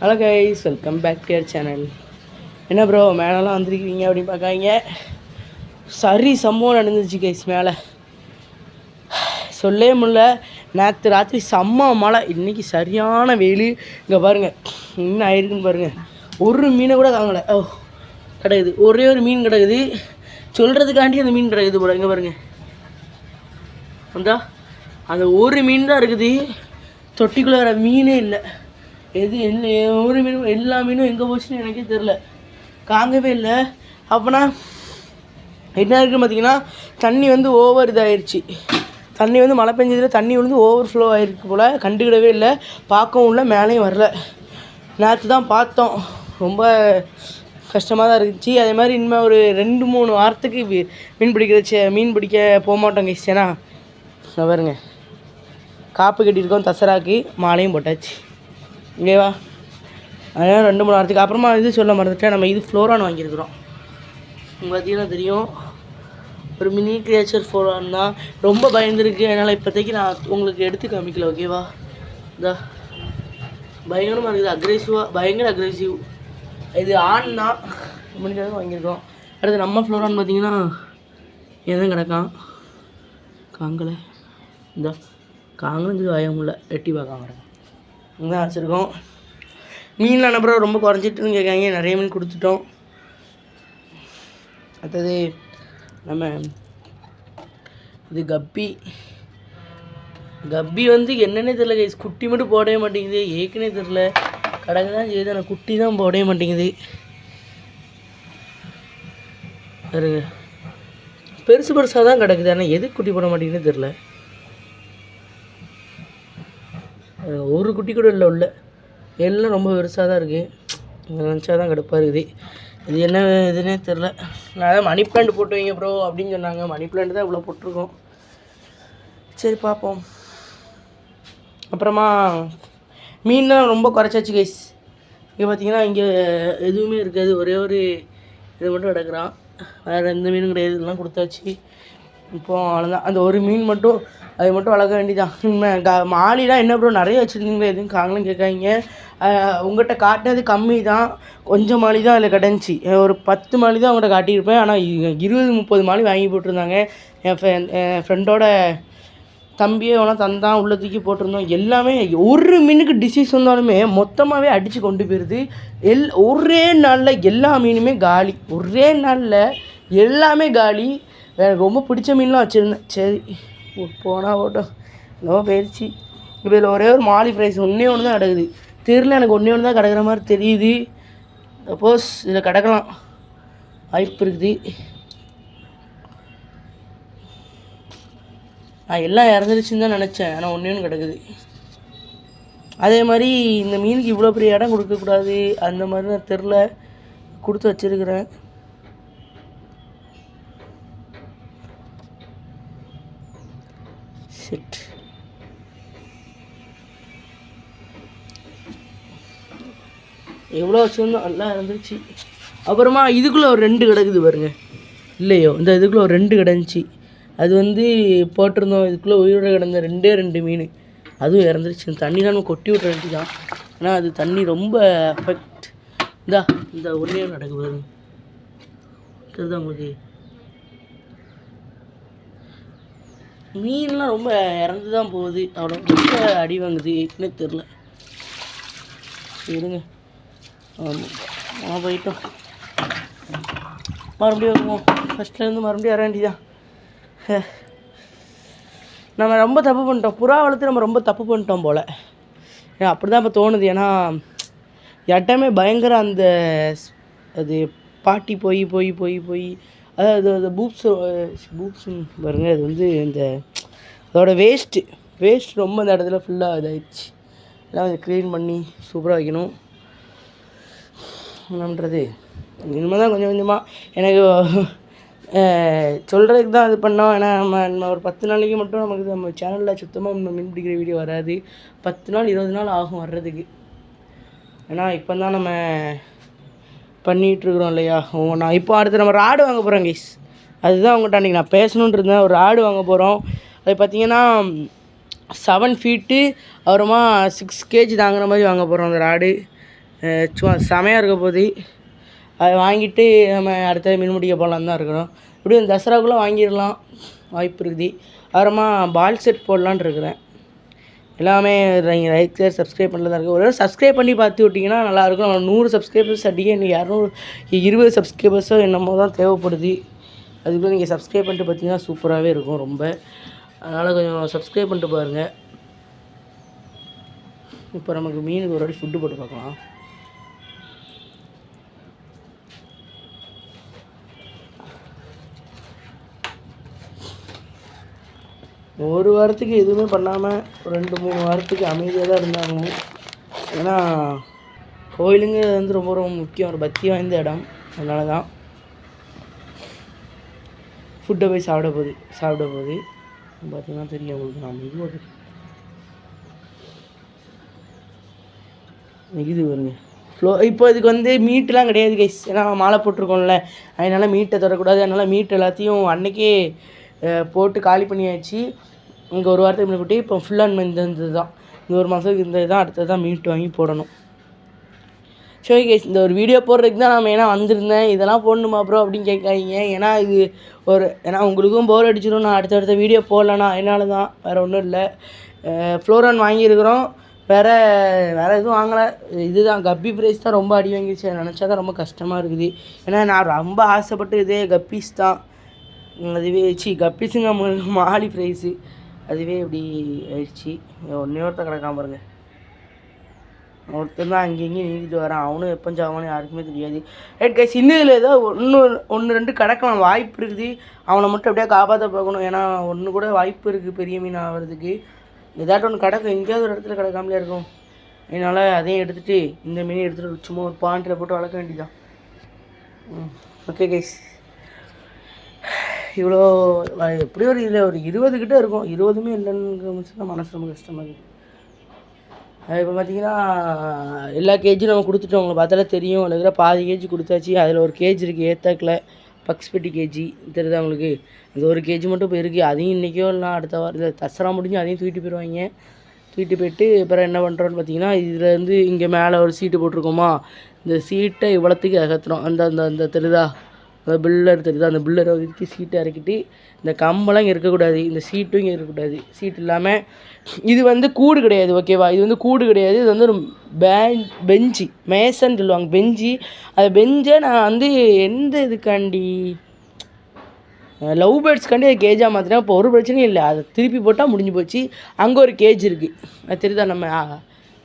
Hello guys welcome back to your channel என்ன bro மேலெலாம் வந்திருக்கீங்க அப்படின்னு பார்க்காங்க சரி சம்பவம் நடந்துச்சு கைஸ் மேலே. சொல்லவே முடில நேற்று ராத்திரி செம்ம மழை. இன்றைக்கி சரியான வெயில். இங்கே பாருங்கள் என்ன ஆயிருக்குன்னு பாருங்கள் ஒரு மீனை கூட காங்கலை ஓ கிடக்குது. ஒரே ஒரு மீன் கிடக்குது. சொல்கிறதுக்காண்டி அந்த மீன் கிடக்குது போல. இங்கே பாருங்கள் வந்தா. அந்த ஒரு மீன் தான் இருக்குது. தொட்டிக்குள்ளே வர மீனே இல்லை. எது என்ன ஒரு மீனும் எல்லா மீனும் எங்கே போச்சுன்னு எனக்கே தெரில காங்கவே இல்லை. அப்போனா என்ன இருக்குன்னு பார்த்தீங்கன்னா தண்ணி வந்து ஓவர் இதாயிருச்சு. தண்ணி வந்து மழை பெஞ்சதில் தண்ணி விழுந்து ஓவர் ஃப்ளோ ஆகிருக்கு போல். கண்டுக்கிடவே இல்லை. பார்க்கவும் இல்லை மேலேயும் வரல. நேற்று தான் பார்த்தோம். ரொம்ப கஷ்டமாக தான் இருந்துச்சு. அதே மாதிரி இனிமேல் ஒரு ரெண்டு மூணு வாரத்துக்கு மீன் பிடிக்கிற சே- மீன் பிடிக்க போக மாட்டோம் கைஸ் ஏன்னா பாருங்க. காப்பு கட்டியிருக்கோம் தசராக்கு மாலையும் போட்டாச்சு. இங்கேவா அதனால் ரெண்டு மூணு வாரத்துக்கு அப்புறமா இது சொல்ல மறந்துட்டேன். நம்ம இது ஃப்ளோரான் வாங்கியிருக்கிறோம். பார்த்தீங்கன்னா தெரியும். ஒரு மினி கிரியேச்சர் ஃப்ளோரான் தான். ரொம்ப பயந்துருக்கு. அதனால் இப்போதைக்கு நான் உங்களுக்கு எடுத்து காமிக்கல ஓகேவா இதா பயங்கரமாக இருக்குது. அக்ரெசிவாக பயங்கர அக்ரெசிவ் இது ஆன் தான். முடிஞ்சது வாங்கியிருக்கோம். அடுத்து நம்ம ஃப்ளோரான் பார்த்தீங்கன்னா எதுவும் கிடக்கான். காங்கலை. இந்த. காங்கன்னு சொல்லி வாய முடியல எட்டி தான் வச்சுருக்கோம் மீன்லாம் அனுப்புகிற ரொம்ப குறைஞ்சிட்டுன்னு கேட்காங்க நிறைய மீன் கொடுத்துட்டோம் அடுத்தது நம்ம இது கப்பி. கப்பி வந்து என்னென்னே தெரில கைஸ் குட்டி மட்டும் போடவே மாட்டேங்குது. ஏற்கனவே தெரில கடங்க தான் செய்யுது. ஆனால் குட்டி தான் போடவே மாட்டேங்குது. பாருங்க. பெருசு பெருசாக தான் கிடக்குது. ஆனால் எதுக்கு குட்டி போட மாட்டேங்குதுன்னு தெரில ஒரு குட்டி கூட இல்லை உள்ள. எல்லாம் ரொம்ப பெருசாக தான் இருக்குது நினச்சா தான் கடுப்பாக இருக்குது. இது என்ன இதுன்னே தெரில நான் அதான் மணி பிளான்ட் போட்டு வைங்க ப்ரோ அப்படின்னு சொன்னாங்க. மணி பிளான்ட் தான் இவ்வளோ போட்டிருக்கோம். சரி பார்ப்போம். அப்புறமா மீன்லாம் ரொம்ப குறைச்சாச்சு கைஸ் இங்கே பார்த்தீங்கன்னா இங்கே எதுவுமே இருக்காது. ஒரே ஒரு இது மட்டும் கிடக்குறான் வேறு எந்த மீனும் கிடையாது. இதெல்லாம் கொடுத்தாச்சு. இப்போ அவ்வளோதான் அந்த ஒரு மீன் மட்டும் அது மட்டும் வளர்க்க வேண்டியதான் மாலிலாம் என்ன ப்ரோ நிறைய வச்சுருக்கீங்களா? எதுவும் காங்கலாம் கேட்காங்க உங்கள்கிட்ட காட்டினது கம்மி தான் கொஞ்சம் மாலி தான் அதில் கிடந்துச்சு. ஒரு பத்து மாலி தான் அவங்கள்ட்ட காட்டியிருப்பேன் ஆனால் இருபது முப்பது மாலி வாங்கி போட்டிருந்தாங்க. என் ஃப்ரெண்ட் என் ஃப்ரெண்டோட தம்பியே வேணா தந்தான். உள்ள தூக்கி போட்டிருந்தோம். எல்லாமே ஒரு மீனுக்கு டிசீஸ் வந்தாலுமே மொத்தமாகவே அடித்து கொண்டு போயிடுது எல் ஒரே நாளில் எல்லா மீனுமே காலி. ஒரே நாளில் எல்லாமே காலி. எனக்கு ரொம்ப பிடிச்ச மீன்லாம் வச்சுருந்தேன். சரி போனால் ஓட்டும் என்னவோ போயிடுச்சு இதில் ஒரே ஒரு மாலி ப்ரைஸ் ஒன்றே ஒன்று தான் கிடக்குது. தெரியல எனக்கு ஒன்றே ஒன்று தான் கிடக்குற மாதிரி தெரியுது. சப்போஸ் இதில் கிடக்கலாம். வாய்ப்பு இருக்குது. நான் எல்லாம் இறந்துருச்சுன்னு தான் நினச்சேன். ஆனால் ஒன்றே ஒன்று கிடக்குது. அதே மாதிரி இந்த மீனுக்கு இவ்வளோ பெரிய இடம் கொடுக்கக்கூடாது. அந்த மாதிரி நான் தெரில கொடுத்து வச்சிருக்கிறேன். எவ்வளோ வச்சுருந்தோம் நல்லா இறந்துருச்சு அப்புறமா இதுக்குள்ளே ஒரு ரெண்டு கிடக்குது பாருங்க. இல்லையோ இந்த இதுக்குள்ளே ஒரு ரெண்டு கிடந்துச்சு. அது வந்து போட்டிருந்தோம் இதுக்குள்ளே உயிரோடு கிடந்த ரெண்டே ரெண்டு மீன். அதுவும் இறந்துருச்சு. தண்ணி நம்ம கொட்டி விட்ற வேண்டி தான் ஆனால் அது தண்ணி ரொம்ப அஃபெக்ட் இந்தா இந்த ஒன்றே நடக்கு பாருங்க. தெரியுதா உங்களுக்கு? மீன்லாம் ரொம்ப இறந்து தான் போகுது. அவ்வளோ ரொம்ப அடி வாங்குது. ஏற்கனவே தெரில இருங்க. ஆமாம் ஆ போயிட்டோம் மறுபடியும் வருவோம். ஃபஸ்ட்லேருந்து மறுபடியும் வர வேண்டியதான் நம்ம ரொம்ப தப்பு பண்ணிட்டோம். புறா வளர்த்து நம்ம ரொம்ப தப்பு பண்ணிட்டோம் போல். ஏன் அப்படி தான் இப்போ தோணுது. ஏன்னா இடமே பயங்கர அந்த அது பாட்டி போய் போய் போய் போய் அதாவது அது பூப்ஸ் பூப்ஸ் பாருங்கள் அது வந்து இந்த அதோட வேஸ்ட்டு வேஸ்ட் ரொம்ப அந்த இடத்துல ஃபுல்லாக இதாகிடுச்சு எல்லாம் கொஞ்சம் க்ளீன் பண்ணி சூப்பராக வைக்கணும். என்னன்றது இனிமேல் தான் கொஞ்சம் கொஞ்சமாக எனக்கு சொல்கிறதுக்கு தான் இது பண்ணோம். ஏன்னா நம்ம நம்ம ஒரு பத்து நாளைக்கு மட்டும் நமக்கு நம்ம சேனலில் சுத்தமாக நம்ம மீன் பிடிக்கிற வீடியோ வராது. பத்து நாள் இருபது நாள் ஆகும் வர்றதுக்கு. ஏன்னா இப்போ தான் நம்ம பண்ணிகிட்ருக்குறோம் இல்லையா? ஓ நான் இப்போ அடுத்து நம்ம ராடு வாங்க போகிறோம் கைஸ் அதுதான் உங்கள்கிட்ட அன்றைக்கி நான் பேசணுன்ட்டு இருந்தேன். ஒரு ராடு வாங்க போகிறோம் அது பார்த்தீங்கன்னா செவன் ஃபீட்டு அப்புறமா சிக்ஸ் கேஜி தாங்குற மாதிரி வாங்க போகிறோம் அந்த ராடு. சும்மா செமையாக இருக்க போது. அதை வாங்கிட்டு நம்ம அடுத்த மீன் பிடிக்க போகலான்னு தான் இருக்கிறோம். இப்படியும் தசராக்குள்ளே வாங்கிடலாம். வாய்ப்பு இருக்குது. அப்புறமா பால் செட் போடலான்னு இருக்கிறேன். எல்லாமே நீங்கள் லைக் ஷேர் சப்ஸ்கிரைப் பண்ணல தான் இருக்குது ஒரு சப்ஸ்கிரைப் பண்ணி பார்த்து விட்டிங்கன்னா நல்லாயிருக்கும். நம்ம நூறு சப்ஸ்கிரைபர்ஸ் அடிக்க இன்னும் இரநூறு இருபது சப்ஸ்கிரைபர்ஸோ என்னமோ தான் தேவைப்படுது. அதுக்குள்ளே நீங்கள் சப்ஸ்கிரைப் பண்ணிட்டு பார்த்தீங்கன்னா சூப்பராகவே இருக்கும் ரொம்ப. அதனால் கொஞ்சம் சப்ஸ்கிரைப் பண்ணிட்டு பாருங்கள் இப்போ நமக்கு மீனுக்கு ஒரு வாட்டி ஃபுட்டு போட்டு பார்க்கலாம். ஒரு வாரத்துக்கு எதுவுமே பண்ணாமல் ஒரு ரெண்டு மூணு வாரத்துக்கு அமைதியாக தான் இருந்தாங்க. ஏன்னா கோயிலுங்கிறது வந்து ரொம்ப ரொம்ப முக்கியம். ஒரு பக்தி வாய்ந்த இடம். அதனால தான் ஃபுட்டை போய் சாப்பிட போகுது சாப்பிட போகுது பார்த்தீங்கன்னா தெரியும் உங்களுக்கு. நான் இது இது வருங்க ஃப்ளோ இப்போ இதுக்கு வந்து மீட்டெலாம் கிடையாது கைஸ் ஏன்னா மாலை போட்டிருக்கோம்ல. அதனால் மீட்டை தொடக்கூடாது. அதனால் மீட் எல்லாத்தையும் அன்னைக்கே போட்டு காலி பண்ணியாச்சு. இங்கே ஒரு வாரத்துக்கு முன்னாடி இப்போ ஃபுல்லாக இந்த இந்த தான் இந்த ஒரு மாதத்துக்கு இந்த தான் அடுத்தது தான் மீட் வாங்கி போடணும். சரி கேஸ் இந்த ஒரு வீடியோ போடுறதுக்கு தான் நான் மெயினாக வந்திருந்தேன். இதெல்லாம் போடணுமா ப்ரோ அப்படின்னு கேட்காதீங்க. ஏன்னா இது ஒரு ஏன்னா உங்களுக்கும் போர் அடிச்சிடும் நான் அடுத்தடுத்த வீடியோ போடலண்ணா என்னால் தான் வேறு ஒன்றும் இல்லை. ஃப்ளோரான் வாங்கியிருக்கிறோம். வேறு வேறு எதுவும் வாங்கலை. இதுதான் கப்பி ப்ரைஸ் தான் ரொம்ப அடி வாங்கிடுச்சு நினச்சா தான் ரொம்ப கஷ்டமாக இருக்குது. ஏன்னா நான் ரொம்ப ஆசைப்பட்டு இதே கப்பீஸ் தான். அதுவே சி கப்பீஸுங்க மாலி ப்ரைஸு அதுவே இப்படி ஆயிடுச்சு. ஒன்றே ஒருத்தர் கிடக்காம பாருங்க. ஒருத்தர் தான் அங்கேயும் நீங்கிட்டு வரான். அவனும் எப்போ சாவானு யாருக்குமே தெரியாது. ரைட் கைஸ் இன்னும் இதில் ஏதோ ஒன்று ஒன்று ரெண்டு கிடக்கலாம். வாய்ப்பு இருக்குது. அவனை மட்டும் அப்படியே காப்பாற்ற பார்க்கணும் ஏன்னா ஒன்று கூட வாய்ப்பு இருக்குது பெரிய மீன் ஆகிறதுக்கு ஏதாட்டும் ஒன்று கிடக்கும். எங்கேயாவது ஒரு இடத்துல கிடக்காமலே இருக்கும். அதனால் அதையும் எடுத்துகிட்டு இந்த மீனையும் எடுத்துகிட்டு சும்மா ஒரு பாண்டில் போட்டு வளர்க்க வேண்டியதான் ஓகே கைஸ் இவ்வளோ எப்படியும் ஒரு இதில் ஒரு இருபது கிட்டே இருக்கும். இருபதுமே இல்லைன்னு மனசு ரொம்ப கஷ்டமாக இருக்குது இப்போ பார்த்தீங்கன்னா எல்லா கேஜியும் நம்ம கொடுத்துட்டோம். உங்களை பார்த்தாலே தெரியும். இருக்கிற பாதி கேஜி கொடுத்தாச்சு. அதில் ஒரு கேஜி இருக்குது ஏத்தாக்கில். பக்ஸ்பெட்டி கேஜி தெரியுதா உங்களுக்கு? அந்த ஒரு கேஜி மட்டும் இப்போ இருக்குது அதையும் இன்றைக்கோ இல்லை அடுத்த வாரம் இல்லை தசரா முடிஞ்சு அதையும் தூக்கிட்டு போயிடுவாங்க தூக்கிட்டு போயிட்டு அப்புறம் என்ன பண்ணுறோன்னு பார்த்தீங்கன்னா இதில் இருந்து இங்கே மேலே ஒரு சீட்டு போட்டிருக்கோமா? இந்த சீட்டை இவ்வளோத்துக்கு அகற்றுறோம் அந்த அந்த அந்த தெரியுதா? அந்த பில்லர் தெரியுது? அந்த பில்லரை ஒதுக்கி சீட்டை இறக்கிட்டு இந்த கம்பெல்லாம் இங்கே இருக்கக்கூடாது. இந்த சீட்டும் இங்கே இருக்கக்கூடாது. சீட் இல்லாமல் இது வந்து கூடு கிடையாது ஓகேவா இது வந்து கூடு கிடையாது. இது வந்து ஒரு பேன் பெஞ்சு மேசன்னு சொல்லுவாங்க. பெஞ்சு அந்த பெஞ்சை நான் வந்து எந்த இதுக்காண்டி லவ் பேர்ட்ஸ்க்காண்டி அது கேஜாக மாற்றினா இப்போ ஒரு பிரச்சனையும் இல்லை. அதை திருப்பி போட்டால் முடிஞ்சு போச்சு. அங்கே ஒரு கேஜ் இருக்குது அது தெரியுதா நம்ம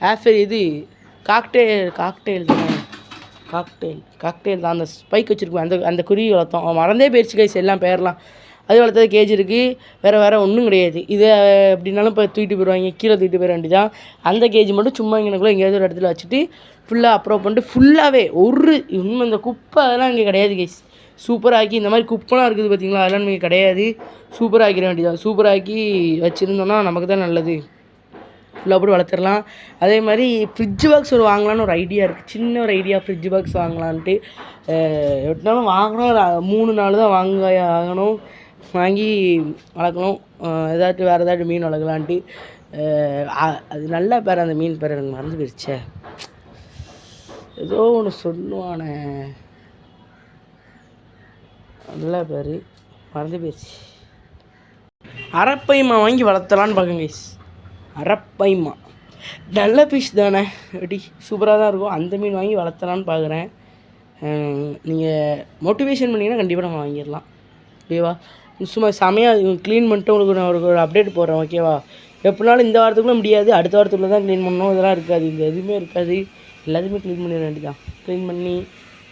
ஆஃபர் இது காக்டெயில் காக்டெயில் தானே? காக்டெயில் காக்டெயில் தான். அந்த ஸ்பைக் வச்சுருக்கோம். அந்த அந்த குருவி வளர்த்தோம். அவன் மறந்தே போயிடுச்சு கைஸ் எல்லாம் பேர்லாம். அது வளர்த்தது கேஜ் இருக்குது வேறு வேறு ஒன்றும் கிடையாது. இதை எப்படின்னாலும் இப்போ தூக்கிட்டு போயிடுவாங்க. கீழே தூக்கிட்டு போயிட வேண்டியதான் அந்த கேஜ் மட்டும் சும்மா இங்கனக்குள்ளே எங்கேயாவது ஒரு இடத்துல வச்சுட்டு ஃபுல்லாக அப்ரோவ் பண்ணிட்டு ஃபுல்லாகவே ஒரு இன்னும் இந்த குப்பை அதெல்லாம் இங்கே கிடையாது கேஸ் சூப்பராக்கி இந்த மாதிரி குப்பைலாம் இருக்குது பார்த்தீங்களா அதெல்லாம் நமக்கு கிடையாது. சூப்பராக்கிட வேண்டியதான் சூப்பராக்கி வச்சுருந்தோன்னா நமக்கு தான் நல்லது. ஃபுல்லாக போட்டு வளர்த்துடலாம். அதே மாதிரி ஃப்ரிட்ஜ் பாக்ஸ் ஒரு வாங்கலான்னு ஒரு ஐடியா இருக்குது சின்ன ஒரு ஐடியா ஃப்ரிட்ஜ் பாக்ஸ் வாங்கலான்ட்டு எப்படினாலும் வாங்கினா மூணு நாள் தான் வாங்க ஆகணும். வாங்கி வளர்க்கணும். ஏதாச்சும் வேறு ஏதாச்சும் மீன் வளர்க்கலான்ட்டு. அது நல்ல பேர். அந்த மீன் பேர் எனக்கு மறந்து போயிடுச்சே. ஏதோ ஒன்று சொல்லுவானே. நல்ல பேர். மறந்து போயிடுச்சு. அரப்பைமா வாங்கி வளர்த்தலான்னு பார்க்குங்க கைஸ் அரப்பைமா. நல்ல ஃபிஷ் தானே. எப்படி சூப்பராக தான் இருக்கும். அந்த மீன் வாங்கி வளர்த்தலான்னு பார்க்குறேன் நீங்கள் மோட்டிவேஷன் பண்ணிங்கன்னா கண்டிப்பாக நம்ம வாங்கிடலாம். ஓகேவா சும்மா செமையாக க்ளீன் பண்ணிட்டு உங்களுக்கு நான் ஒரு ஒரு அப்டேட் போடுறேன் ஓகேவா எப்படினாலும் இந்த வாரத்துக்குள்ளே முடியாது. அடுத்த வாரத்துக்குள்ளே தான் க்ளீன் பண்ணணும். இதெல்லாம் இருக்காது. இந்த எதுவுமே இருக்காது. எல்லாத்தையுமே க்ளீன் பண்ணிட வேண்டியதான் க்ளீன் பண்ணி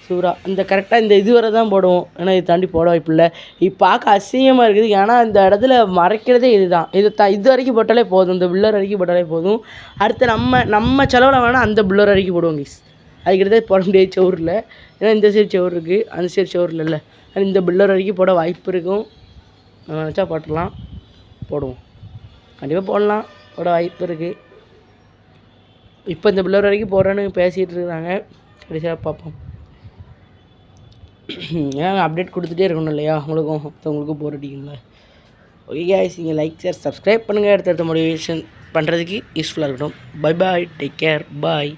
சூறா. இந்த கரெக்டாக இந்த இது வரை தான் போடுவோம். ஏன்னா இதை தாண்டி போட வாய்ப்பு இல்லை. இப்போ பார்க்க அசிங்கமாக இருக்குது. ஏன்னா இந்த இடத்துல மறைக்கிறதே இதுதான். இது த இது வரைக்கும் போட்டாலே போதும். இந்த பில்லர் வரைக்கும் போட்டாலே போதும். அடுத்து நம்ம நம்ம செலவில் வேணால் அந்த பில்லர் வரைக்கும் போடுவோம் கீஸ் அதுக்கிட்ட போட முடியாது செவரில். ஏன்னா இந்த சைடு செவர் இருக்குது அந்த சைடு செவரில் இல்லை. இந்த பில்லர் வரைக்கும் போட வாய்ப்பு இருக்கும். நம்ம நினச்சா போட்டுடலாம். போடுவோம். கண்டிப்பாக போடலாம். போட வாய்ப்பு இருக்குது இப்போ இந்த பில்லர் வரைக்கும் போடுறேன்னு பேசிகிட்டு இருக்கிறாங்க. கடைசியாக பார்ப்போம். ஏன் அப்டேட் கொடுத்துட்டே இருக்கணும் இல்லையா? உங்களுக்கும் மற்றவங்களுக்கும் போர் அடிக்குங்களா ஓகே கேஸ் நீங்கள் லைக் ஷேர் சப்ஸ்கிரைப் பண்ணுங்கள் அடுத்தடுத்த மோட்டிவேஷன் பண்ணுறதுக்கு யூஸ்ஃபுல்லாக இருக்கட்டும். Bye bye take care bye